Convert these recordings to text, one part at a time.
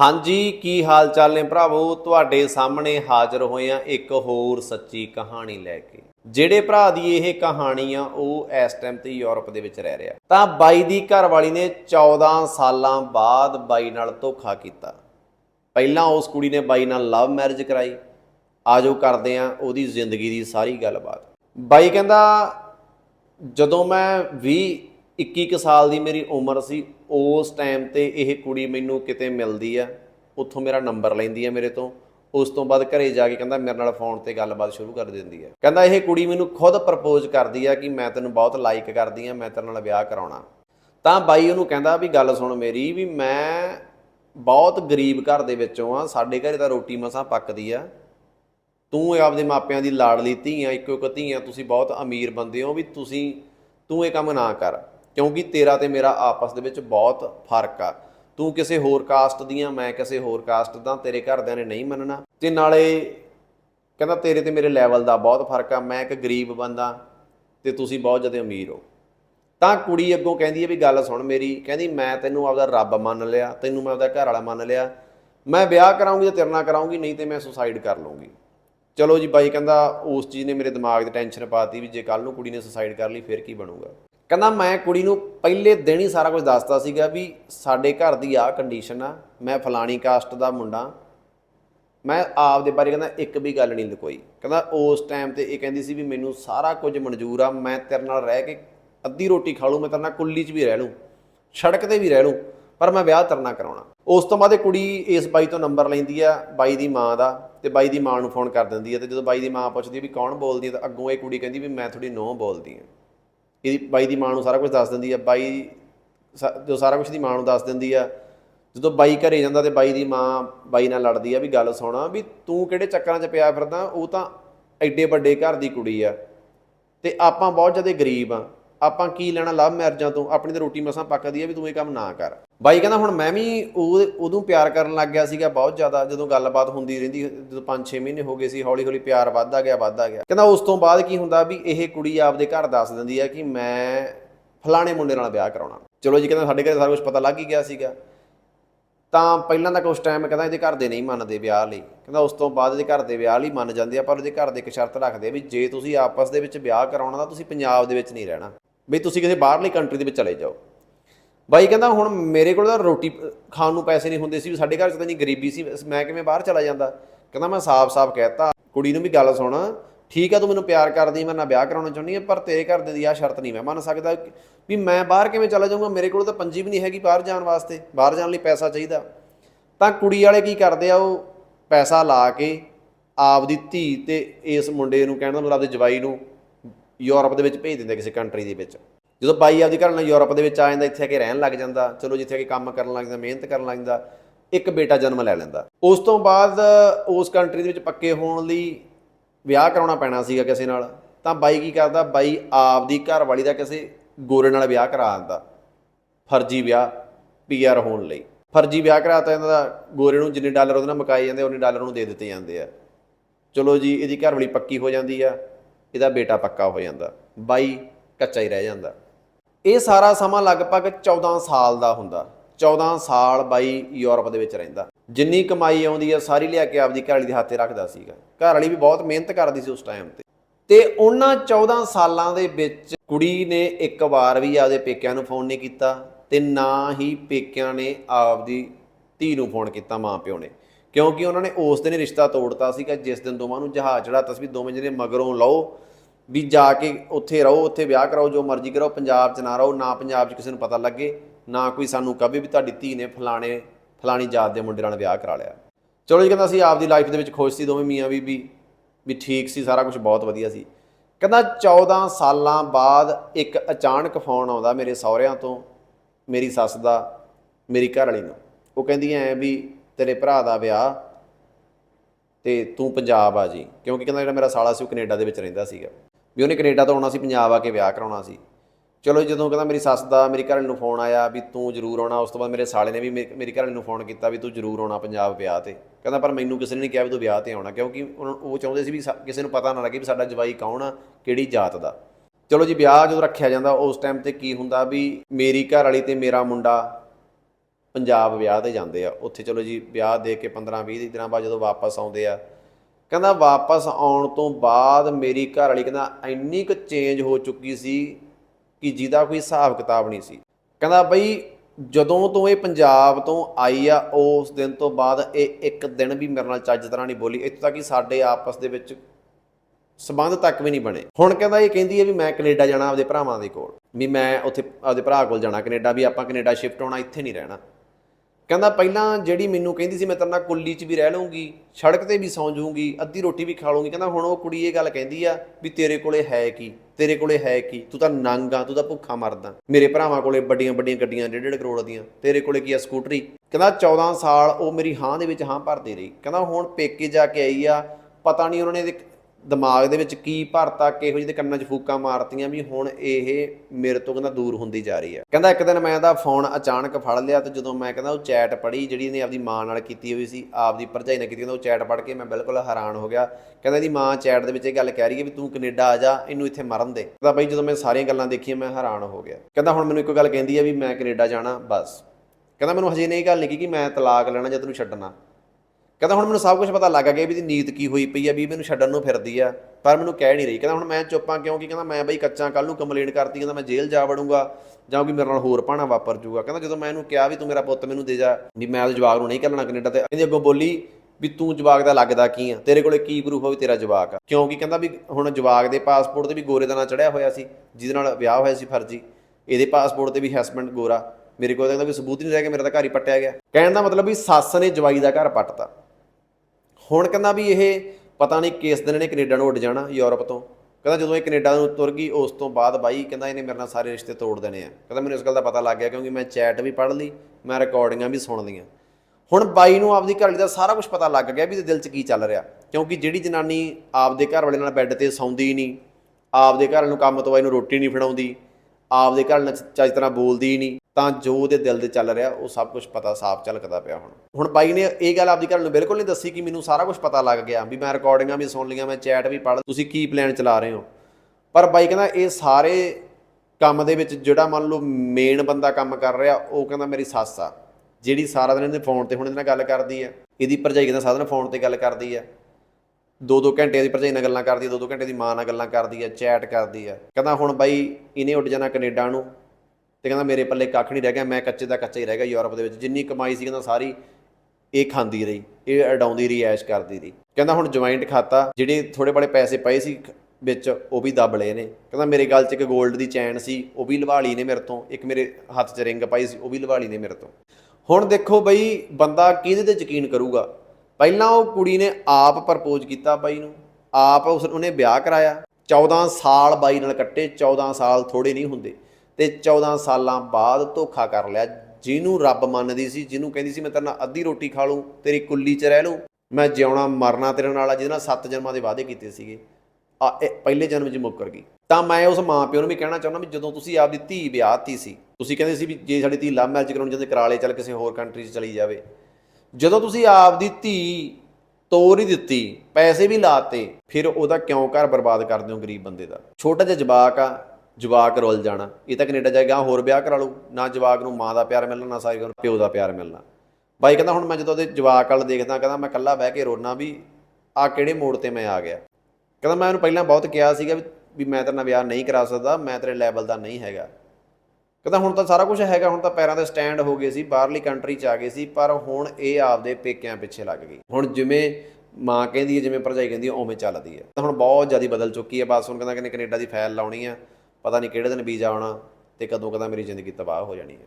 ਹਾਂਜੀ, ਕੀ ਹਾਲ ਚਾਲ ਨੇ ਭਰਾਵੋ? ਤੁਹਾਡੇ ਸਾਹਮਣੇ ਹਾਜ਼ਰ ਹੋਏ ਆ ਇੱਕ ਹੋਰ ਸੱਚੀ ਕਹਾਣੀ ਲੈ ਕੇ। ਜਿਹੜੇ ਭਰਾ ਦੀ ਇਹ ਕਹਾਣੀ ਆ, ਉਹ ਇਸ ਟਾਈਮ ਤੇ ਯੂਰਪ ਦੇ ਵਿੱਚ ਰਹਿ ਰਿਹਾ। ਤਾਂ ਬਾਈ ਦੀ ਘਰਵਾਲੀ ਨੇ 14 ਸਾਲਾਂ ਬਾਅਦ ਬਾਈ ਨਾਲ ਧੋਖਾ ਕੀਤਾ। ਪਹਿਲਾਂ ਉਸ ਕੁੜੀ ਨੇ ਬਾਈ ਨਾਲ ਲਵ ਮੈਰਿਜ ਕਰਾਈ। ਆਜੋ ਕਰਦੇ ਆ ਉਹਦੀ ਜ਼ਿੰਦਗੀ ਦੀ ਸਾਰੀ ਗੱਲਬਾਤ। ਬਾਈ ਕਹਿੰਦਾ, ਜਦੋਂ ਮੈਂ 20 21 ਕੁ ਸਾਲ ਦੀ ਮੇਰੀ ਉਮਰ ਸੀ ਉਸ ਟਾਈਮ ਤੇ ਇਹ ਕੁੜੀ ਮੈਨੂੰ ਕਿਤੇ ਮਿਲਦੀ ਆ, ਉੱਥੋਂ ਮੇਰਾ ਨੰਬਰ ਲੈਂਦੀ ਆ ਮੇਰੇ ਤੋਂ, ਉਸ ਤੋਂ ਬਾਅਦ ਘਰੇ ਜਾ ਕੇ ਕਹਿੰਦਾ ਮੇਰੇ ਨਾਲ ਫੋਨ ਤੇ ਗੱਲਬਾਤ ਸ਼ੁਰੂ ਕਰ ਦਿੰਦੀ ਹੈ ਕਹਿੰਦਾ ਇਹ ਕੁੜੀ ਮੈਨੂੰ ਖੁਦ ਪ੍ਰਪੋਜ਼ ਕਰਦੀ ਆ ਕਿ ਮੈਂ ਤੈਨੂੰ ਬਹੁਤ ਲਾਈਕ ਕਰਦੀ ਆ, ਮੈਂ ਤੇਰੇ ਨਾਲ ਵਿਆਹ ਕਰਾਉਣਾ। ਤਾਂ ਬਾਈ ਉਹਨੂੰ ਕਹਿੰਦਾ ਵੀ ਗੱਲ ਸੁਣ ਮੇਰੀ ਵੀ ਮੈਂ ਬਹੁਤ ਗਰੀਬ ਘਰ ਦੇ ਵਿੱਚੋਂ ਆ, ਸਾਡੇ ਘਰੇ ਤਾਂ ਰੋਟੀ ਮਸਾਂ ਪੱਕਦੀ ਆ। ਤੂੰ ਆਪਦੇ ਮਾਪਿਆਂ ਦੀ ਲਾਡਲੀ ਧੀ ਆ, ਇੱਕੋ ਇੱਕ ਧੀਆਂ ਤੁਸੀਂ ਬਹੁਤ ਅਮੀਰ ਬੰਦੇ ਹੋ ਵੀ ਤੁਸੀਂ, ਤੂੰ ਇਹ ਕੰਮ ਨਾ ਕਰ। ਕਿਉਂਕਿ ਤੇਰਾ ਤੇ ਮੇਰਾ ਆਪਸ ਦੇ ਵਿੱਚ ਬਹੁਤ ਫ਼ਰਕ ਆ। ਤੂੰ ਕਿਸੇ ਹੋਰ ਕਾਸਟ ਦੀਆਂ ਮੈਂ ਕਿਸੇ ਹੋਰ ਕਾਸਟ ਦਾ, ਤੇਰੇ ਘਰਦਿਆਂ ਨੇ ਨਹੀਂ ਮੰਨਣਾ। ਤੇ ਨਾਲੇ ਕਹਿੰਦਾ ਤੇਰੇ ਤੇ ਮੇਰੇ ਲੈਵਲ ਦਾ ਬਹੁਤ ਫ਼ਰਕ ਆ, ਮੈਂ ਇੱਕ ਗਰੀਬ ਬੰਦਾ, ਤੇ ਤੁਸੀਂ ਬਹੁਤ ਜ਼ਿਆਦਾ ਅਮੀਰ ਹੋ। ਤਾਂ ਕੁੜੀ ਅੱਗੋਂ ਕਹਿੰਦੀ ਹੈ ਵੀ ਗੱਲ ਸੁਣ ਮੇਰੀ, ਕਹਿੰਦੀ ਮੈਂ ਤੈਨੂੰ ਆਪਦਾ ਰੱਬ ਮੰਨ ਲਿਆ, ਤੈਨੂੰ ਮੈਂ ਆਪਦਾ ਘਰ ਵਾਲਾ ਮੰਨ ਲਿਆ। ਮੈਂ ਵਿਆਹ ਕਰਾਉਂਗੀ ਤੇ ਤੇਰੇ ਨਾਲ ਕਰਾਉਂਗੀ, ਨਹੀਂ ਤੇ ਮੈਂ ਸੁਸਾਈਡ ਕਰ ਲਵਾਂਗੀ ਚਲੋ ਜੀ ਬਾਈ, ਕਹਿੰਦਾ ਉਸ ਚੀਜ਼ ਨੇ ਮੇਰੇ ਦਿਮਾਗ 'ਤੇ ਟੈਨਸ਼ਨ ਪਾਤੀ ਵੀ ਜੇ ਕੱਲ ਨੂੰ ਕੁੜੀ ਨੇ ਸੁਸਾਈਡ ਕਰ ਲਈ, ਫਿਰ ਕੀ ਬਣੂਗਾ? ਕਹਿੰਦਾ ਮੈਂ ਕੁੜੀ ਨੂੰ ਪਹਿਲੇ ਦਿਨ ਹੀ ਸਾਰਾ ਕੁਝ ਦੱਸਤਾ ਸੀਗਾ ਵੀ ਸਾਡੇ ਘਰ ਦੀ ਆਹ ਕੰਡੀਸ਼ਨ ਆ, ਮੈਂ ਫਲਾਣੀ ਕਾਸਟ ਦਾ ਮੁੰਡਾ। ਮੈਂ ਆਪ ਦੇ ਬਾਰੇ ਕਹਿੰਦਾ, ਇੱਕ ਵੀ ਗੱਲ ਨਹੀਂ ਲੁਕੋਈ। ਕਹਿੰਦਾ ਉਸ ਟਾਈਮ ਤੇ ਇਹ ਕਹਿੰਦੀ ਸੀ ਵੀ ਮੈਨੂੰ ਸਾਰਾ ਕੁਝ ਮਨਜ਼ੂਰ ਆ, ਮੈਂ ਤੇਰੇ ਨਾਲ ਰਹਿ ਕੇ ਅੱਧੀ ਰੋਟੀ ਖਾ ਲੂ ਮੈਂ ਤੇਰੇ ਨਾਲ ਕੁੱਲੀ 'ਚ ਵੀ ਰਹਿ ਲੂੰ ਸੜਕ ਤੇ ਵੀ ਰਹਿ ਲੂੰ ਪਰ ਮੈਂ ਵਿਆਹ ਤਰਨਾ ਨਾਲ ਕਰਾਉਣਾ। ਉਸ ਤੋਂ ਬਾਅਦ ਇਹ ਕੁੜੀ ਇਸ ਬਾਈ ਤੋਂ ਨੰਬਰ ਲੈਂਦੀ ਆ, ਬਾਈ ਦੀ ਮਾਂ ਦਾ, ਤੇ ਬਾਈ ਦੀ ਮਾਂ ਨੂੰ ਫੋਨ ਕਰ ਦਿੰਦੀ ਆ, ਤੇ ਜਦੋਂ ਬਾਈ ਦੀ ਮਾਂ ਪੁੱਛਦੀ ਵੀ ਕੌਣ ਬੋਲਦੀ ਆ, ਤਾਂ ਅੱਗੋਂ ਇਹ ਕੁੜੀ ਕਹਿੰਦੀ ਵੀ ਮੈਂ ਤੁਹਾਡੀ ਨੋਹ ਬੋਲਦੀ ਆ। ਇਹਦੀ ਬਾਈ ਦੀ ਮਾਂ ਨੂੰ ਸਾਰਾ ਕੁਝ ਦੱਸ ਦਿੰਦੀ ਆ, ਬਾਈ ਜੋ ਸਾਰਾ ਕੁਝ ਦੀ ਮਾਂ ਨੂੰ ਦੱਸ ਦਿੰਦੀ ਆ, ਜਦੋਂ ਬਾਈ ਘਰੇ ਜਾਂਦਾ ਤੇ ਬਾਈ ਦੀ ਮਾਂ ਬਾਈ ਨਾਲ ਲੜਦੀ ਆ ਵੀ ਗੱਲ ਸੁਣਾ ਵੀ ਤੂੰ ਕਿਹੜੇ ਚੱਕਰਾਂ 'ਚ ਪਿਆ ਫਿਰਦਾ, ਉਹ ਤਾਂ ਐਡੇ ਵੱਡੇ ਘਰ ਦੀ ਕੁੜੀ ਆ ਤੇ ਆਪਾਂ ਬਹੁਤ ਜ਼ਿਆਦਾ ਗਰੀਬ ਆ। ਆਪਾਂ ਕੀ ਲੈਣਾ ਲਵ ਮੈਰਿਜਾਂ ਤੋਂ? ਆਪਣੀ ਤਾਂ ਰੋਟੀ ਮਸਾਂ ਪੱਕਦੀ ਆ ਵੀ ਤੂੰ ਇਹ ਕੰਮ ਨਾ ਕਰ। ਬਾਈ ਕਹਿੰਦਾ ਹੁਣ ਮੈਂ ਵੀ ਉਹ ਉਦੋਂ ਪਿਆਰ ਕਰਨ ਲੱਗ ਗਿਆ ਸੀਗਾ ਬਹੁਤ ਜ਼ਿਆਦਾ, ਜਦੋਂ ਗੱਲਬਾਤ ਹੁੰਦੀ ਰਹਿੰਦੀ, ਜਦੋਂ 5-6 ਮਹੀਨੇ ਹੋ ਗਏ ਸੀ ਹੌਲੀ ਹੌਲੀ ਪਿਆਰ ਵੱਧਦਾ ਗਿਆ ਵੱਧਦਾ ਗਿਆ। ਕਹਿੰਦਾ ਉਸ ਤੋਂ ਬਾਅਦ ਕੀ ਹੁੰਦਾ ਵੀ ਇਹ ਕੁੜੀ ਆਪਦੇ ਘਰ ਦੱਸ ਦਿੰਦੀ ਆ ਕਿ ਮੈਂ ਫਲਾਣੇ ਮੁੰਡੇ ਨਾਲ ਵਿਆਹ ਕਰਾਉਣਾ। ਚਲੋ ਜੀ, ਕਹਿੰਦਾ ਸਾਡੇ ਘਰੇ ਸਾਰਾ ਕੁਝ ਪਤਾ ਲੱਗ ਹੀ ਗਿਆ ਸੀਗਾ। ਤਾਂ ਪਹਿਲਾਂ ਤੱਕ ਉਸ ਟਾਈਮ ਕਹਿੰਦਾ ਇਹਦੇ ਘਰ ਦੇ ਨਹੀਂ ਮੰਨਦੇ ਵਿਆਹ ਲਈ। ਕਹਿੰਦਾ ਉਸ ਤੋਂ ਬਾਅਦ ਇਹਦੇ ਘਰ ਦੇ ਵਿਆਹ ਲਈ ਮੰਨ ਜਾਂਦੇ ਆ, ਪਰ ਉਹਦੇ ਘਰ ਦੇ ਇੱਕ ਸ਼ਰਤ ਰੱਖਦੇ ਆ ਵੀ ਜੇ ਤੁਸੀਂ ਆਪਸ ਦੇ ਵਿੱਚ ਵਿਆਹ ਕਰਾਉਣਾ ਤਾਂ ਤੁਸੀਂ ਪੰਜਾਬ ਦੇ ਵਿੱਚ ਨਹੀਂ ਰਹਿਣਾ। ਵੀ ਤੁਸੀਂ ਕਿਸੇ ਬਾਹਰਲੀ ਕੰਟਰੀ ਦੇ ਵਿੱਚ ਚਲੇ ਜਾਓ। ਬਾਈ ਕਹਿੰਦਾ ਹੁਣ ਮੇਰੇ ਕੋਲ ਤਾਂ ਰੋਟੀ ਖਾਣ ਨੂੰ ਪੈਸੇ ਨਹੀਂ ਹੁੰਦੇ ਸੀ, ਵੀ ਸਾਡੇ ਘਰ 'ਚ ਤਾਂ ਨਹੀਂ ਗਰੀਬੀ ਸੀ, ਮੈਂ ਕਿਵੇਂ ਬਾਹਰ ਚਲਾ ਜਾਂਦਾ? ਕਹਿੰਦਾ ਮੈਂ ਸਾਫ਼-ਸਾਫ਼ ਕਹਿਤਾ ਕੁੜੀ ਨੂੰ ਵੀ ਗੱਲ ਸੁਣ ਠੀਕ ਆ, ਤੂੰ ਮੈਨੂੰ ਪਿਆਰ ਕਰਦੀ, ਮੈਂ ਨਾ ਵਿਆਹ ਕਰਾਉਣਾ ਚਾਹੁੰਦੀ ਆ, ਪਰ ਤੇਰੇ ਘਰ ਦੇ ਦੀ ਆ ਸ਼ਰਤ ਨਹੀਂ ਮੈਂ ਮੰਨ ਸਕਦਾ ਵੀ ਮੈਂ ਬਾਹਰ ਕਿਵੇਂ ਚਲਾ ਜਾਊਂਗਾ? ਮੇਰੇ ਕੋਲ ਤਾਂ ਪੰਜੀ ਵੀ ਨਹੀਂ ਹੈਗੀ ਬਾਹਰ ਜਾਣ ਵਾਸਤੇ, ਬਾਹਰ ਜਾਣ ਲਈ ਪੈਸਾ ਚਾਹੀਦਾ। ਤਾਂ ਕੁੜੀ ਵਾਲੇ ਕੀ ਕਰਦੇ ਆ, ਉਹ ਪੈਸਾ ਲਾ ਕੇ ਆਪਦੀ ਧੀ ਤੇ ਇਸ ਮੁੰਡੇ ਨੂੰ ਕਹਿਣ ਦਾ ਮਤਲਬ ਆਪਦੇ ਜਵਾਈ ਨੂੰ ਯੂਰਪ ਦੇ ਵਿੱਚ ਭੇਜ ਦਿੰਦੇ ਕਿਸੇ ਕੰਟਰੀ ਦੇ ਵਿੱਚ। ਜਦੋਂ ਬਾਈ ਆਪਦੀ ਘਰ ਨਾਲ ਯੂਰਪ ਦੇ ਵਿੱਚ ਆ ਜਾਂਦਾ, ਇੱਥੇ ਆ ਕੇ ਰਹਿਣ ਲੱਗ ਜਾਂਦਾ, ਚਲੋ ਜਿੱਥੇ ਆ ਕੇ ਕੰਮ ਕਰਨ ਲੱਗ ਜਾਂਦਾ, ਮਿਹਨਤ ਕਰਨ ਲੱਗ ਜਾਂਦਾ, ਇੱਕ ਬੇਟਾ ਜਨਮ ਲੈ ਲੈਂਦਾ। ਉਸ ਤੋਂ ਬਾਅਦ ਉਸ ਕੰਟਰੀ ਦੇ ਵਿੱਚ ਪੱਕੇ ਹੋਣ ਲਈ ਵਿਆਹ ਕਰਾਉਣਾ ਪੈਣਾ ਸੀਗਾ ਕਿਸੇ ਨਾਲ, ਤਾਂ ਬਾਈ ਕੀ ਕਰਦਾ, ਬਾਈ ਆਪਦੀ ਘਰ ਵਾਲੀ ਦਾ ਕਿਸੇ ਗੋਰੇ ਨਾਲ ਵਿਆਹ ਕਰਾ ਦਿੰਦਾ, ਫਰਜ਼ੀ ਵਿਆਹ ਪੀਆਰ ਹੋਣ ਲਈ। ਫਰਜ਼ੀ ਵਿਆਹ ਕਰਾਤਾ ਇਹਨਾਂ ਦਾ ਗੋਰੇ ਨੂੰ ਜਿੰਨੇ ਡਾਲਰ ਉਹਦੇ ਨਾਲ ਮੁਕਾਏ ਜਾਂਦੇ, ਉਹਨੇ ਡਾਲਰ ਨੂੰ ਦੇ ਦਿੱਤੇ ਜਾਂਦੇ ਆ। ਚਲੋ ਜੀ, ਇਹਦੀ ਘਰ ਵਾਲੀ ਪੱਕੀ ਹੋ ਜਾਂਦੀ ਆ, ਇਹਦਾ ਬੇਟਾ ਪੱਕਾ ਹੋ ਜਾਂਦਾ, ਬਾਈ ਕੱਚਾ ਹੀ ਰਹਿ ਜਾਂਦਾ। ਇਹ ਸਾਰਾ ਸਮਾਂ ਲਗਭਗ 14 ਸਾਲ ਦਾ ਹੁੰਦਾ 14 ਸਾਲ ਬਾਈ ਯੂਰਪ ਦੇ ਵਿੱਚ ਰਹਿੰਦਾ। ਜਿੰਨੀ ਕਮਾਈ ਆਉਂਦੀ ਆ, ਸਾਰੀ ਲਿਆ ਕੇ ਆਪਦੀ ਘਰ ਵਾਲੀ ਦੇ ਹੱਥੇ ਰੱਖਦਾ ਸੀਗਾ। ਘਰ ਵਾਲੀ ਵੀ ਬਹੁਤ ਮਿਹਨਤ ਕਰਦੀ ਸੀ ਉਸ ਟਾਈਮ ਤੇ। ਤੇ ਉਹਨਾਂ 14 ਸਾਲਾਂ ਦੇ ਵਿੱਚ ਕੁੜੀ ਨੇ ਇੱਕ ਵਾਰ ਵੀ ਆਪਦੇ ਪੇਕਿਆਂ ਨੂੰ ਫੋਨ ਨਹੀਂ ਕੀਤਾ ਤੇ ਨਾ ਹੀ ਪੇਕਿਆਂ ਨੇ ਆਪਦੀ ਧੀ ਨੂੰ ਫੋਨ ਕੀਤਾ ਮਾਂ ਪਿਓ ਨੇ। ਕਿਉਂਕਿ ਉਹਨਾਂ ਨੇ ਉਸ ਦਿਨ ਰਿਸ਼ਤਾ ਤੋੜਤਾ ਸੀਗਾ, ਜਿਸ ਦਿਨ ਦੋਵਾਂ ਨੂੰ ਜਹਾਜ਼ ਚੜਾਤਾ ਸੀ ਵੀ ਦੋਵੇਂ ਜਣੇ ਮਗਰੋਂ ਲਓ, ਵੀ ਜਾ ਕੇ ਉੱਥੇ ਰਹੋ, ਉੱਥੇ ਵਿਆਹ ਕਰਾਓ, ਜੋ ਮਰਜ਼ੀ ਕਰੋ ਪੰਜਾਬ 'ਚ ਨਾ ਰਹੋ, ਨਾ ਪੰਜਾਬ 'ਚ ਕਿਸੇ ਨੂੰ ਪਤਾ ਲੱਗੇ, ਨਾ ਕੋਈ ਸਾਨੂੰ ਕਵੇ ਵੀ ਤੁਹਾਡੀ ਧੀ ਨੇ ਫਲਾਣੇ ਫਲਾਣੀ ਜਾਤ ਦੇ ਮੁੰਡੇ ਨਾਲ ਵਿਆਹ ਕਰਾ ਲਿਆ। ਚਲੋ ਜੀ, ਕਹਿੰਦਾ ਅਸੀਂ ਆਪਦੀ ਲਾਈਫ ਦੇ ਵਿੱਚ ਖੁਸ਼ ਸੀ, ਦੋਵੇਂ ਮੀਆਂ ਬੀਬੀ ਵੀ ਠੀਕ ਸੀ, ਸਾਰਾ ਕੁਝ ਬਹੁਤ ਵਧੀਆ ਸੀ। ਕਹਿੰਦਾ 14 ਸਾਲਾਂ ਬਾਅਦ ਇੱਕ ਅਚਾਨਕ ਫੋਨ ਆਉਂਦਾ ਮੇਰੇ ਸਹੁਰਿਆਂ ਤੋਂ, ਮੇਰੀ ਸੱਸ ਦਾ, ਮੇਰੀ ਘਰ ਵਾਲੀ ਨੂੰ। ਉਹ ਕਹਿੰਦੀ ਐ ਵੀ, ਤੇਰੇ ਭਰਾ ਦਾ ਵਿਆਹ ਤੇ ਤੂੰ ਪੰਜਾਬ ਆ ਜੀ। ਕਿਉਂਕਿ ਕਹਿੰਦਾ ਜਿਹੜਾ ਮੇਰਾ ਸਾਲਾ ਸੀ, ਉਹ ਕੈਨੇਡਾ ਦੇ ਵਿੱਚ ਰਹਿੰਦਾ ਸੀਗਾ। ਵੀ ਉਹਨੇ ਕੈਨੇਡਾ ਤੋਂ ਆਉਣਾ ਸੀ, ਪੰਜਾਬ ਆ ਕੇ ਵਿਆਹ ਕਰਾਉਣਾ ਸੀ। ਚਲੋ ਜਦੋਂ ਕਹਿੰਦਾ ਮੇਰੀ ਸੱਸ ਦਾ, ਮੇਰੀ ਘਰ ਵਾਲੀ ਨੂੰ ਫੋਨ ਆਇਆ ਵੀ ਤੂੰ ਜ਼ਰੂਰ ਆਉਣਾ, ਉਸ ਤੋਂ ਬਾਅਦ ਮੇਰੇ ਸਾਲੇ ਨੇ ਵੀ ਮੇ- ਮੇਰੀ ਘਰ ਵਾਲੀ ਨੂੰ ਫੋਨ ਕੀਤਾ ਵੀ ਤੂੰ ਜ਼ਰੂਰ ਆਉਣਾ ਪੰਜਾਬ ਵਿਆਹ ਤੇ। ਕਹਿੰਦਾ ਪਰ ਮੈਨੂੰ ਕਿਸੇ ਨੇ ਨਹੀਂ ਕਿਹਾ ਵੀ ਤੂੰ ਵਿਆਹ ਤੇ ਆਉਣਾ, ਕਿਉਂਕਿ ਉਹ ਚਾਹੁੰਦੇ ਸੀ ਵੀ ਸਾ- ਕਿਸੇ ਨੂੰ ਪਤਾ ਨਾ ਲੱਗੇ ਵੀ ਸਾਡਾ ਜਵਾਈ ਕੌਣ ਆ, ਕਿਹੜੀ ਜਾਤ ਦਾ। ਚਲੋ ਜੀ, ਵਿਆਹ ਜਦੋਂ ਰੱਖਿਆ ਜਾਂਦਾ, ਉਸ ਟਾਈਮ ਤੇ ਕੀ ਹੁੰਦਾ ਵੀ ਮੇਰੀ ਘਰ ਵਾਲੀ ਤੇ ਮੇਰਾ ਮੁੰਡਾ ਪੰਜਾਬ ਵਿਆਹ ਤੇ ਜਾਂਦੇ ਆ। ਉੱਥੇ ਚਲੋ ਜੀ, ਵਿਆਹ ਦੇ ਕੇ 15 20 ਦਿਨਾਂ ਬਾਅਦ ਜਦੋਂ ਵਾਪਸ ਆਉਂਦੇ ਆ, ਕਹਿੰਦਾ ਵਾਪਸ ਆਉਣ ਤੋਂ ਬਾਅਦ ਮੇਰੀ ਘਰ ਵਾਲੀ ਕਹਿੰਦਾ ਇੰਨੀ ਕੁ ਚੇਂਜ ਹੋ ਚੁੱਕੀ ਸੀ ਕਿ ਜਿਹਦਾ ਕੋਈ ਹਿਸਾਬ ਕਿਤਾਬ ਨਹੀਂ ਸੀ। ਕਹਿੰਦਾ ਬਈ ਜਦੋਂ ਤੋਂ ਇਹ ਪੰਜਾਬ ਤੋਂ ਆਈ ਆ, ਉਸ ਦਿਨ ਤੋਂ ਬਾਅਦ ਇਹ ਇੱਕ ਦਿਨ ਵੀ ਮੇਰੇ ਨਾਲ ਚੱਜ ਤਰ੍ਹਾਂ ਨਹੀਂ ਬੋਲੀ। ਇੱਥੋਂ ਤੱਕ ਕਿ ਸਾਡੇ ਆਪਸ ਦੇ ਵਿੱਚ ਸਬੰਧ ਤੱਕ ਵੀ ਨਹੀਂ ਬਣੇ। ਹੁਣ ਕਹਿੰਦਾ ਇਹ ਕਹਿੰਦੀ ਹੈ ਵੀ ਮੈਂ ਕੈਨੇਡਾ ਜਾਣਾ ਆਪਦੇ ਭਰਾਵਾਂ ਦੇ ਕੋਲ। ਵੀ ਮੈਂ ਉੱਥੇ ਆਪਦੇ ਭਰਾ ਕੋਲ ਜਾਣਾ। ਕੈਨੇਡਾ ਵੀ ਆਪਾਂ ਕੈਨੇਡਾ ਸ਼ਿਫਟ ਹੋਣਾ, ਇੱਥੇ ਨਹੀਂ ਰਹਿਣਾ। ਕਹਿੰਦਾ ਪਹਿਲਾਂ ਜਿਹੜੀ ਮੈਨੂੰ ਕਹਿੰਦੀ ਸੀ ਮੈਂ ਤੇਰੇ ਨਾਲ ਕੁੱਲੀ 'ਚ ਵੀ ਰਹਿ ਲਵਾਂਗੀ ਸੜਕ ਤੇ ਵੀ ਸੌਂ ਜਾਊਂਗੀ, ਅੱਧੀ ਰੋਟੀ ਵੀ ਖਾ ਲਵਾਂਗੀ ਕਹਿੰਦਾ ਹੁਣ ਉਹ ਕੁੜੀ ਇਹ ਗੱਲ ਕਹਿੰਦੀ ਆ ਵੀ ਤੇਰੇ ਕੋਲੇ ਹੈ ਕੀ, ਤੇਰੇ ਕੋਲੇ ਹੈ ਕੀ, ਤੂੰ ਤਾਂ ਨੰਗ ਆ, ਤੂੰ ਤਾਂ ਭੁੱਖਾ ਮਰਦਾ। ਮੇਰੇ ਭਰਾਵਾਂ ਕੋਲੇ ਵੱਡੀਆਂ ਵੱਡੀਆਂ ਗੱਡੀਆਂ ਡੇਢ ਡੇਢ ਕਰੋੜ ਦੀਆਂ, ਤੇਰੇ ਕੋਲੇ ਕੀ ਆ ਸਕੂਟਰੀ? ਕਹਿੰਦਾ 14 ਸਾਲ ਉਹ ਮੇਰੀ ਹਾਂ ਦੇ ਵਿੱਚ ਹਾਂ ਭਰਦੀ ਰਹੀ। ਕਹਿੰਦਾ ਹੁਣ ਪੇਕੇ ਜਾ ਕੇ ਆਈ ਆ, ਪਤਾ ਨਹੀਂ ਉਹਨਾਂ ਨੇ ਦਿਮਾਗ ਦੇ ਵਿੱਚ ਕੀ ਭਰਤਾ, ਕਿਹੋ ਜਿਹੇ ਕੰਨਾਂ 'ਚ ਫੂਕਾਂ ਮਾਰਤੀਆਂ ਵੀ ਹੁਣ ਇਹ ਮੇਰੇ ਤੋਂ ਕਹਿੰਦਾ ਦੂਰ ਹੁੰਦੀ ਜਾ ਰਹੀ ਹੈ। ਕਹਿੰਦਾ ਇੱਕ ਦਿਨ ਮੈਂ ਇਹਦਾ ਫੋਨ ਅਚਾਨਕ ਫੜ ਲਿਆ ਤੇ ਜਦੋਂ ਮੈਂ ਕਹਿੰਦਾ ਉਹ ਚੈਟ ਪੜ੍ਹੀ, ਜਿਹੜੀ ਇਹਨੇ ਆਪਦੀ ਮਾਂ ਨਾਲ ਕੀਤੀ ਹੋਈ ਸੀ, ਆਪਦੀ ਭਰਜਾਈ ਨਾਲ ਕੀਤੀ, ਕਹਿੰਦਾ ਉਹ ਚੈਟ ਪੜ੍ਹ ਕੇ ਮੈਂ ਬਿਲਕੁਲ ਹੈਰਾਨ ਹੋ ਗਿਆ। ਕਹਿੰਦਾ ਇਹਦੀ ਮਾਂ ਚੈਟ ਦੇ ਵਿੱਚ ਇਹ ਗੱਲ ਕਹਿ ਰਹੀ ਹੈ ਵੀ ਤੂੰ ਕੈਨੇਡਾ ਆ ਜਾ, ਇਹਨੂੰ ਇੱਥੇ ਮਰਨ ਦੇ। ਕਹਿੰਦਾ ਬਈ ਜਦੋਂ ਮੈਂ ਸਾਰੀਆਂ ਗੱਲਾਂ ਦੇਖੀਆਂ ਮੈਂ ਹੈਰਾਨ ਹੋ ਗਿਆ। ਕਹਿੰਦਾ ਹੁਣ ਮੈਨੂੰ ਇੱਕ ਗੱਲ ਕਹਿੰਦੀ ਹੈ ਵੀ ਮੈਂ ਕੈਨੇਡਾ ਜਾਣਾ, ਬਸ। ਕਹਿੰਦਾ ਮੈਨੂੰ ਹਜੇ ਨੇ ਇਹ ਗੱਲ ਨਹੀਂ ਕਿ ਮੈਂ ਤਲਾਕ ਲੈਣਾ ਜਾਂ ਤੈਨੂੰ ਛੱਡਣਾ। ਕਹਿੰਦਾ ਹੁਣ ਮੈਨੂੰ ਸਭ ਕੁਝ ਪਤਾ ਲੱਗ ਗਿਆ ਵੀ ਇਹਦੀ ਨੀਤ ਕੀ ਹੋਈ ਪਈ ਆ, ਵੀ ਮੈਨੂੰ ਛੱਡਣ ਨੂੰ ਫਿਰਦੀ ਆ, ਪਰ ਮੈਨੂੰ ਕਹਿ ਨਹੀਂ ਰਹੀ। ਕਹਿੰਦਾ ਹੁਣ ਮੈਂ ਚੁੱਪਾਂ ਕਿਉਂਕਿ ਕਹਿੰਦਾ ਮੈਂ ਬਈ ਕੱਚਾ ਕੱਲ ਨੂੰ ਕੰਪਲੇਂਟ ਕਰਤੀ, ਕਹਿੰਦਾ ਮੈਂ ਜੇਲ੍ਹ ਜਾ ਵੜੂੰਗਾ ਜਾਂ ਕੋਈ ਮੇਰੇ ਨਾਲ ਹੋਰ ਪਾਣਾ ਵਾਪਰ ਜੂਗਾ। ਕਹਿੰਦਾ ਜਦੋਂ ਮੈਂ ਇਹਨੂੰ ਕਿਹਾ ਵੀ ਤੂੰ ਮੇਰਾ ਪੁੱਤ ਮੈਨੂੰ ਦੇ ਜਾ, ਵੀ ਮੈਂ ਉਹਦੇ ਜਵਾਕ ਨੂੰ ਨਹੀਂ ਕਰਨਾ ਕੈਨੇਡਾ ਤੇ ਕਹਿੰਦੀ ਅੱਗੋਂ ਬੋਲੀ ਵੀ ਤੂੰ ਜਵਾਕ ਦਾ ਲੱਗਦਾ ਕੀ ਆ? ਤੇਰੇ ਕੋਲੇ ਕੀ ਪ੍ਰੂਫ ਆ ਵੀ ਤੇਰਾ ਜਵਾਕ ਆ? ਕਿਉਂਕਿ ਕਹਿੰਦਾ ਵੀ ਹੁਣ ਜਵਾਕ ਦੇ ਪਾਸਪੋਰਟ ਤੇ ਵੀ ਗੋਰੇ ਦਾ ਨਾਂ ਚੜਿਆ ਹੋਇਆ ਸੀ, ਜਿਹਦੇ ਨਾਲ ਵਿਆਹ ਹੋਇਆ ਸੀ ਫਰਜ਼ੀ। ਇਹਦੇ ਪਾਸਪੋਰਟ ਤੇ ਵੀ ਹਸਬੰਡ ਗੋਰਾ। ਮੇਰੇ ਕੋਲ ਤਾਂ ਕਹਿੰਦਾ ਵੀ ਸਬੂਤ ਨਹੀਂ ਰਹਿ ਗਿਆ, ਮੇਰਾ ਤਾਂ ਘਰ ਹੀ ਪੱਟਿਆ ਗਿਆ। ਕਹਿਣ ਦਾ ਮਤਲਬ ਵੀ ਸੱਸ ਨੇ ਜਵਾਈ ਦਾ ਘਰ ਪੱਟਤਾ। ਹੁਣ ਕਹਿੰਦਾ ਵੀ ਇਹ ਪਤਾ ਨਹੀਂ ਕਿਸ ਦਿਨ ਇਹਨੇ ਕੈਨੇਡਾ ਨੂੰ ਉੱਡ ਜਾਣਾ ਯੂਰਪ ਤੋਂ। ਕਹਿੰਦਾ ਜਦੋਂ ਇਹ ਕੈਨੇਡਾ ਨੂੰ ਤੁਰ ਗਈ, ਉਸ ਤੋਂ ਬਾਅਦ ਬਾਈ ਕਹਿੰਦਾ ਇਹਨੇ ਮੇਰੇ ਨਾਲ ਸਾਰੇ ਰਿਸ਼ਤੇ ਤੋੜ ਦੇਣੇ ਆ। ਕਹਿੰਦਾ ਮੈਨੂੰ ਇਸ ਗੱਲ ਦਾ ਪਤਾ ਲੱਗ ਗਿਆ ਕਿਉਂਕਿ ਮੈਂ ਚੈਟ ਵੀ ਪੜ੍ਹ ਲਈ, ਮੈਂ ਰਿਕਾਰਡਿੰਗਾਂ ਵੀ ਸੁਣ ਲਈਆਂ। ਹੁਣ ਬਾਈ ਨੂੰ ਆਪਦੀ ਘਰਵਾਲੀ ਦਾ ਸਾਰਾ ਕੁਝ ਪਤਾ ਲੱਗ ਗਿਆ ਵੀ ਇਹਦੇ ਦਿਲ 'ਚ ਕੀ ਚੱਲ ਰਿਹਾ। ਕਿਉਂਕਿ ਜਿਹੜੀ ਜਨਾਨੀ ਆਪਦੇ ਘਰ ਵਾਲੇ ਨਾਲ ਬੈੱਡ ਤੇ ਸੌਂਦੀ ਨਹੀਂ, ਆਪਦੇ ਘਰ ਨੂੰ ਕੰਮ ਤੋਂ ਬਾਈ ਨੂੰ ਰੋਟੀ ਨਹੀਂ ਫੜਾਉਂਦੀ, ਆਪਦੇ ਘਰ ਨਾਲ ਚੱਜ ਤਰ੍ਹਾਂ ਬੋਲਦੀ ਨਹੀਂ ਤਾਂ ਜੋ ਉਹਦੇ ਦਿਲ ਦੇ ਚੱਲ ਰਿਹਾ, ਉਹ ਸਭ ਕੁਝ ਪਤਾ ਸਾਫ਼ ਝਲਕਦਾ ਪਿਆ ਹੁਣ। ਹੁਣ ਬਾਈ ਨੇ ਇਹ ਗੱਲ ਆਪਦੀ ਘਰ ਨੂੰ ਬਿਲਕੁਲ ਨਹੀਂ ਦੱਸੀ ਕਿ ਮੈਨੂੰ ਸਾਰਾ ਕੁਝ ਪਤਾ ਲੱਗ ਗਿਆ ਵੀ ਮੈਂ ਰਿਕਾਰਡਿੰਗਾਂ ਵੀ ਸੁਣ ਲਈਆਂ, ਮੈਂ ਚੈਟ ਵੀ ਪੜ੍ਹ ਤੁਸੀਂ ਕੀ ਪਲਾਨ ਚਲਾ ਰਹੇ ਹੋ? ਪਰ ਬਾਈ ਕਹਿੰਦਾ ਇਹ ਸਾਰੇ ਕੰਮ ਦੇ ਵਿੱਚ ਜਿਹੜਾ ਮੰਨ ਲਓ ਮੇਨ ਬੰਦਾ ਕੰਮ ਕਰ ਰਿਹਾ, ਉਹ ਕਹਿੰਦਾ ਮੇਰੀ ਸੱਸ ਆ, ਜਿਹੜੀ ਸਾਰਾ ਦਿਨ ਇਹਦੇ ਫੋਨ ਤੇ ਹੁਣ ਇਹਦੇ ਨਾਲ ਗੱਲ ਕਰਦੀ ਹੈ ਇਹਦੀ ਭਰਜਾਈ ਦਾ ਸਾਧਨ ਫੋਨ ਤੇ ਗੱਲ ਕਰਦੀ ਹੈ ਦੋ ਦੋ ਘੰਟੇ ਦੀ ਭਰਜਾਈ ਨਾਲ ਗੱਲਾਂ ਕਰਦੀ ਹੈ ਦੋ ਦੋ ਘੰਟੇ ਦੀ ਮਾਂ ਨਾਲ ਗੱਲਾਂ ਕਰਦੀ ਹੈ ਚੈਟ ਕਰਦੀ ਹੈ ਕਹਿੰਦਾ ਹੁਣ ਬਾਈ ਇਹਨੇ ਉੱਡ ਜਾਣਾ ਕੈਨੇਡਾ ਨੂੰ ਤੇ ਕਹਿੰਦਾ ਮੇਰੇ ਪੱਲੇ ਕੱਖ ਨਹੀਂ ਰਹਿ ਗਿਆ, ਮੈਂ ਕੱਚੇ ਦਾ ਕੱਚਾ ਹੀ ਰਹਿ ਗਿਆ ਯੂਰਪ ਦੇ ਵਿੱਚ। ਜਿੰਨੀ ਕਮਾਈ ਸੀ ਕਹਿੰਦਾ ਸਾਰੀ ਇਹ ਖਾਂਦੀ ਰਹੀ, ਇਹ ਅਡਾਉਂਦੀ ਰਹੀ, ਐਸ਼ ਕਰਦੀ ਰਹੀ। ਕਹਿੰਦਾ ਹੁਣ ਜੁਆਇੰਟ ਖਾਤਾ, ਜਿਹੜੇ ਥੋੜੇ ਬੜੇ ਪੈਸੇ ਪਏ ਸੀ ਵਿੱਚ, ਉਹ ਵੀ ਦੱਬ ਲਏ ਨੇ। ਕਹਿੰਦਾ ਮੇਰੇ ਗਲ 'ਚ ਇੱਕ 골ਡ ਦੀ ਚੈਨ ਸੀ, ਉਹ ਵੀ ਲਵਾ ਲਈ ਨੇ ਮੇਰੇ ਤੋਂ। ਇੱਕ ਮੇਰੇ ਹੱਥ 'ਚ ਰਿੰਗ ਪਾਈ ਸੀ, ਉਹ ਵੀ ਲਵਾ ਲਈ ਨੇ ਮੇਰੇ ਤੋਂ। ਹੁਣ ਦੇਖੋ ਬਈ, ਬੰਦਾ ਕਿਹਦੇ ਤੇ ਯਕੀਨ ਕਰੂਗਾ? ਪਹਿਲਾਂ ਉਹ ਕੁੜੀ ਨੇ ਆਪ ਪ੍ਰਪੋਜ਼ ਕੀਤਾ ਬਾਈ ਨੂੰ। ਆਪ ਉਸ, ਉਹਨੇ ਵਿਆਹ ਕਰਾਇਆ। 14 ਸਾਲ ਬਾਈ ਨਾਲ ਕੱਟੇ 14 ਸਾਲ ਥੋੜੇ ਨਹੀਂ ਹੁੰਦੇ। ਤੇ 14 ਸਾਲਾਂ ਬਾਅਦ ਧੋਖਾ ਕਰ ਲਿਆ। ਜਿਹਨੂੰ ਰੱਬ ਮੰਨਦੀ ਸੀ, ਜਿਹਨੂੰ ਕਹਿੰਦੀ ਸੀ, ਮੈਂ ਤੇਰੇ ਨਾਲ ਅੱਧੀ ਰੋਟੀ ਖਾ ਲੂੰ ਤੇਰੀ ਕੁੱਲੀ 'ਚ ਰਹਿ ਲੂੰ ਮੈਂ ਜਿਉਣਾ, ਮਰਨਾ ਤੇਰੇ ਨਾਲ। ਆ ਜਿਹਦੇ ਨਾਲ ਸੱਤ ਜਨਮਾਂ ਦੇ ਵਾਅਦੇ ਕੀਤੇ ਸੀਗੇ। ਆ, ਇਹ ਪਹਿਲੇ ਜਨਮ 'ਚ ਮੁੱਕਰ ਗਈ। ਤਾਂ ਮੈਂ ਉਸ ਮਾਂ ਪਿਓ ਨੂੰ ਵੀ ਕਹਿਣਾ ਚਾਹੁੰਦਾ ਵੀ ਜਦੋਂ ਤੁਸੀਂ ਆਪਦੀ ਧੀ ਵਿਆਹਤੀ ਸੀ, ਤੁਸੀਂ ਕਹਿੰਦੇ ਸੀ ਵੀ ਜੇ ਸਾਡੀ ਧੀ ਲਵ ਮੈਰਿਜ ਕਰਾਉਣੀ ਜਾਂਦੇ ਕਰਾ ਲੇ, ਚੱਲ ਕਿਸੇ ਹੋਰ ਕੰਟਰੀ 'ਚ ਚਲੀ ਜਾਵੇ। ਜਦੋਂ ਤੁਸੀਂ ਆਪਦੀ ਧੀ ਤੋਰ ਹੀ ਦਿੱਤੀ, ਪੈਸੇ ਵੀ ਲਾਤੇ, ਫਿਰ ਉਹਦਾ ਕਿਉਂ ਘਰ ਬਰਬਾਦ ਕਰਦੇ ਹੋ ਗਰੀਬ ਬੰਦੇ ਦਾ? ਛੋਟਾ ਜਿਹਾ ਜਵਾਕ ਆ ਜਵਾਕ ਰੁੱਲ ਜਾਣਾ। ਇਹ ਤਾਂ ਕੈਨੇਡਾ ਜਾਏਗਾ ਹੋਰ ਵਿਆਹ ਕਰਾ ਲੂ ਨਾ ਜਵਾਕ ਨੂੰ ਮਾਂ ਦਾ ਪਿਆਰ ਮਿਲਣਾ, ਨਾ ਸਾਰੀ ਨੂੰ ਪਿਓ ਦਾ ਪਿਆਰ ਮਿਲਣਾ। ਬਾਈ ਕਹਿੰਦਾ, ਹੁਣ ਮੈਂ ਜਦੋਂ ਉਹਦੇ ਜਵਾਕ ਵੱਲ ਦੇਖਦਾ, ਕਹਿੰਦਾ, ਮੈਂ ਇਕੱਲਾ ਬਹਿ ਕੇ ਰੋਣਾ ਵੀ ਆ ਕਿਹੜੇ ਮੋੜ ਤੇ ਮੈਂ ਆ ਗਿਆ। ਕਹਿੰਦਾ, ਮੈਂ ਉਹਨੂੰ ਪਹਿਲਾਂ ਬਹੁਤ ਕਿਹਾ ਸੀਗਾ ਵੀ ਮੈਂ ਤੇਰੇ ਨਾਲ ਵਿਆਹ ਨਹੀਂ ਕਰਾ ਸਕਦਾ, ਮੈਂ ਤੇਰੇ ਲੈਵਲ ਦਾ ਨਹੀਂ ਹੈਗਾ। ਕਹਿੰਦਾ, ਹੁਣ ਤਾਂ ਸਾਰਾ ਕੁਝ ਹੈਗਾ, ਹੁਣ ਤਾਂ ਪੈਰਾਂ ਤੇ ਸਟੈਂਡ ਹੋ ਗਏ ਸੀ, ਬਾਹਰਲੀ ਕੰਟਰੀ ਚ ਆ ਗਏ ਸੀ, ਪਰ ਹੁਣ ਇਹ ਆਪਦੇ ਪੇਕਿਆਂ ਪਿੱਛੇ ਲੱਗ ਗਈ। ਹੁਣ ਜਿਵੇਂ ਮਾਂ ਕਹਿੰਦੀ ਹੈ, ਜਿਵੇਂ ਭਰਜਾਈ ਕਹਿੰਦੀ ਹੈ, ਉਵੇਂ ਚੱਲਦੀ ਹੈ। ਤਾਂ ਹੁਣ ਬਹੁਤ ਜ਼ਿਆਦਾ ਬਦਲ ਚੁੱਕੀ ਹੈ। ਬਸ ਹੁਣ ਕਹਿੰਦਾ ਕਿ ਕੈਨੇਡਾ ਦੀ ਫਾਈਲ ਲਾਉਣੀ ਆ। ਪਤਾ ਨਹੀਂ ਕਿਹੜੇ ਦਿਨ ਵੀਜ਼ਾ ਆਉਣਾ ਤੇ ਕਦੋਂ ਕਦਾ ਮੇਰੀ ਜ਼ਿੰਦਗੀ ਤਬਾਹ ਹੋ ਜਾਣੀ ਹੈ।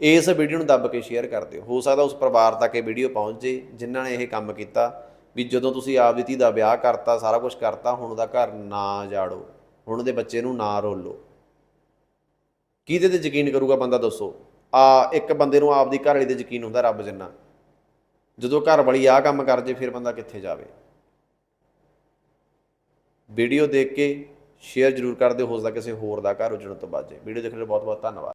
ਇਸ ਵੀਡੀਓ ਨੂੰ ਦੱਬ ਕੇ ਸ਼ੇਅਰ ਕਰ ਦਿਓ। ਹੋ ਸਕਦਾ ਉਸ ਪਰਿਵਾਰ ਤੱਕ ਇਹ ਵੀਡੀਓ ਪਹੁੰਚ ਜੇ, ਜਿਨ੍ਹਾਂ ਨੇ ਇਹ ਕੰਮ ਕੀਤਾ ਵੀ ਜਦੋਂ ਤੁਸੀਂ ਆਪ ਦੀ ਧੀ ਦਾ ਵਿਆਹ ਕਰਤਾ, ਸਾਰਾ ਕੁਝ ਕਰਤਾ, ਹੁਣ ਉਹਦਾ ਘਰ ਨਾ ਜਾੜੋ, ਹੁਣ ਉਹਦੇ ਬੱਚੇ ਨੂੰ ਨਾ ਰੋਲੋ। ਕਿਹਦੇ ਤੇ ਯਕੀਨ ਕਰੂਗਾ ਬੰਦਾ ਦੱਸੋ? ਆ ਇੱਕ ਬੰਦੇ ਨੂੰ ਆਪਦੀ ਘਰ ਵਾਲੀ ਤੇ ਯਕੀਨ ਹੁੰਦਾ ਰੱਬ ਜਿੰਨਾ। ਜਦੋਂ ਘਰ ਵਾਲੀ ਆ ਕੰਮ ਕਰ ਜੇ, ਫਿਰ ਬੰਦਾ ਕਿੱਥੇ ਜਾਵੇ? ਵੀਡੀਓ ਦੇਖ ਕੇ ਸ਼ੇਅਰ ਜ਼ਰੂਰ ਕਰ ਦਿਓ ਹੋ ਸਕਦਾ ਕਿਸੇ ਹੋਰ ਦਾ ਘਰ ਉਜੜਨ ਤੋਂ ਬਚ ਜਾਏ ਵੀਡੀਓ ਦੇਖਣ ਲਈ ਬਹੁਤ ਬਹੁਤ ਧੰਨਵਾਦ।